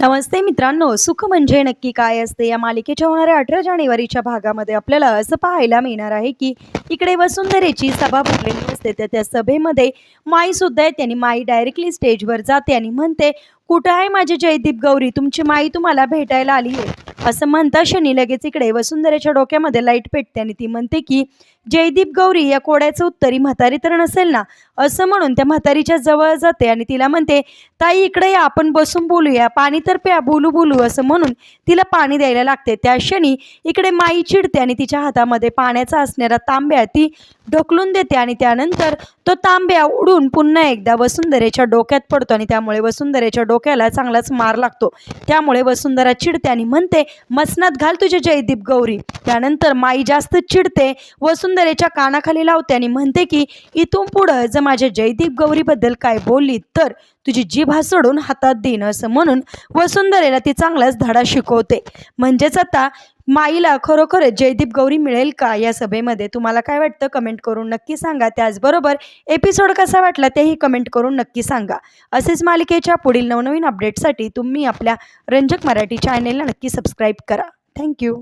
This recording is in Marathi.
नमस्ते मित्रांनो सुख म्हणजे नक्की काय असते? या मालिकेच्या होणाऱ्या अठरा जानेवारीच्या भागामध्ये आपल्याला असं पाहायला मिळणार आहे की इकडे वसुंधरेची सभा भरलेली असते. तर त्या सभेमध्ये माईसुद्धा आहे त्यांनी माई डायरेक्टली स्टेजवर जाते आणि म्हणते कुठं आहे माझे जयदीप गौरी? तुमची माई तुम्हाला भेटायला आली आहे. असं म्हणता शनी लगेच इकडे वसुंधरेच्या डोक्यामध्ये लाइट पेटते आणि ती म्हणते की जयदीप गौरी या कोड्याचं उत्तर ही म्हातारी तर नसेल ना असं म्हणून त्या म्हातारीच्या जवळ जाते आणि तिला म्हणते ताई इकडे या आपण बसून बोलूया पाणी तर प्या बोलू बोलू असं म्हणून तिला पाणी द्यायला लागते. त्या क्षणी इकडे माई चिडते आणि तिच्या हातामध्ये पाण्याचा असणारा तांब्या ती ढकलून देते आणि त्यानंतर तो तांब्या उडून पुन्हा एकदा वसुंधरेच्या डोक्यात पडतो आणि त्यामुळे वसुंधरेच्या डोक्याला चांगलाच मार लागतो. त्यामुळे वसुंधरा चिडते आणि म्हणते मसनात घाल तुझे जयदीप गौरी. त्यानंतर माई जास्त चिडते सुंदरेच्या कानाखाली लावते आणि म्हणते की इथून पुढं जर माझ्या जयदीप गौरीबद्दल काय बोलली तर तुझी जीभ सोडून हातात देईन असं म्हणून वसुंधरेला ती चांगलाच धडा शिकवते. म्हणजेच आता माईला खरोखर जयदीप गौरी मिळेल का या सभेमध्ये? तुम्हाला काय वाटतं? कमेंट करून नक्की सांगा. त्याचबरोबर एपिसोड कसा वाटला तेही कमेंट करून नक्की सांगा. असेच मालिकेच्या पुढील नवनवीन अपडेटसाठी तुम्ही आपल्या रंजक मराठी चॅनेलला नक्की सबस्क्राईब करा. थँक्यू